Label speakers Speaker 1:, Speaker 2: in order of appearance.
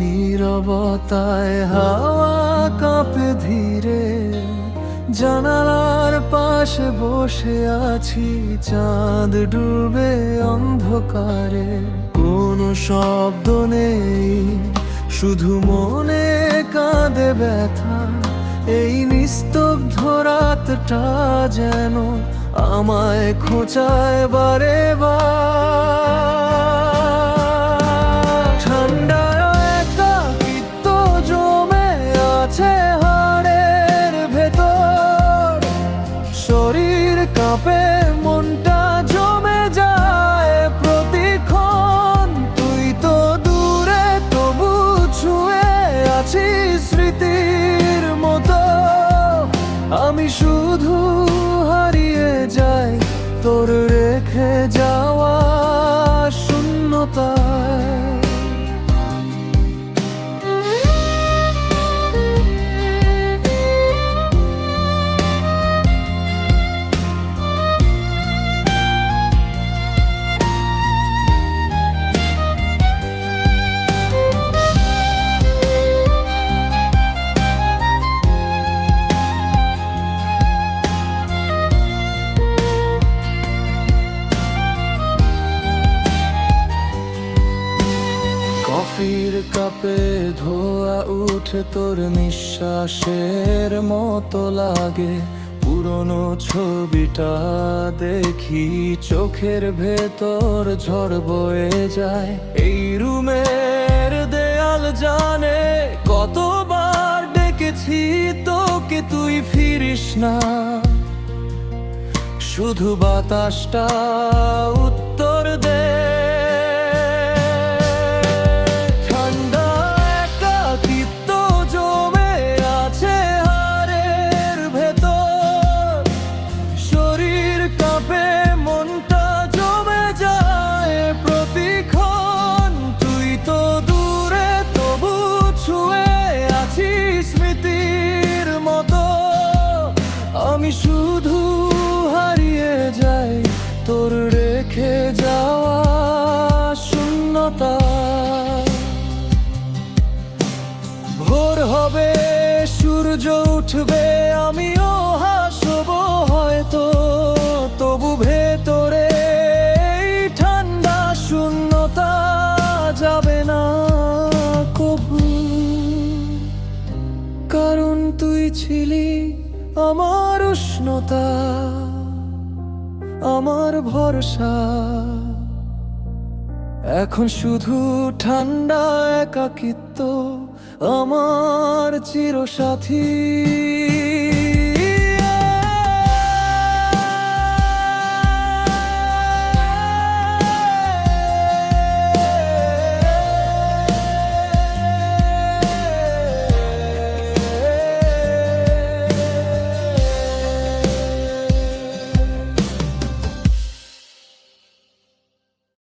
Speaker 1: নীরবতায়, হাওয়া কাঁপে ধীরে। জানালার পাশে বসে আছি, চাঁদ ডুবে অন্ধকারে। কোনো শব্দ নেই, শুধু মনে কাঁদে ব্যথা। এই নিস্তব্ধ রাতটা যেন আমায় খোঁচায় বারে বার। শরীর কাঁপে, মনটা জমে যায় প্রতিক্ষণ। তুই তো দূরে, তবু ছুঁয়ে আছিস স্মৃতির মতো। আমি শুধু হারিয়ে যাই তোর রেখে যাওয়া শূন্যতায় কফির কাপে ধোয়া উঠে তোর নিঃশ্বাসের মতো লাগে। পুরনো ছবিটা দেখি চোখের ভেতর ঝড় বয়ে যায়। এই রুমের দেয়াল জানে কতবার ডেকেছি তোকে তুই ফিরিস না। শুধু বাতাসটা উত্তর দে। আমি শুধু হারিয়ে যাই তোর রেখে যাওয়া শূন্যতা। ভোর হবে, সূর্য উঠবে, আমিও হাসবো হয়তো। তবু ভেতরে ঠান্ডা শূন্যতা যাবে না কবু। কারণ তুই ছিলি আমার উষ্ণতা আমার ভরসা। এখন শুধু ঠান্ডা একাকিত্ব আমার চিরসাথী।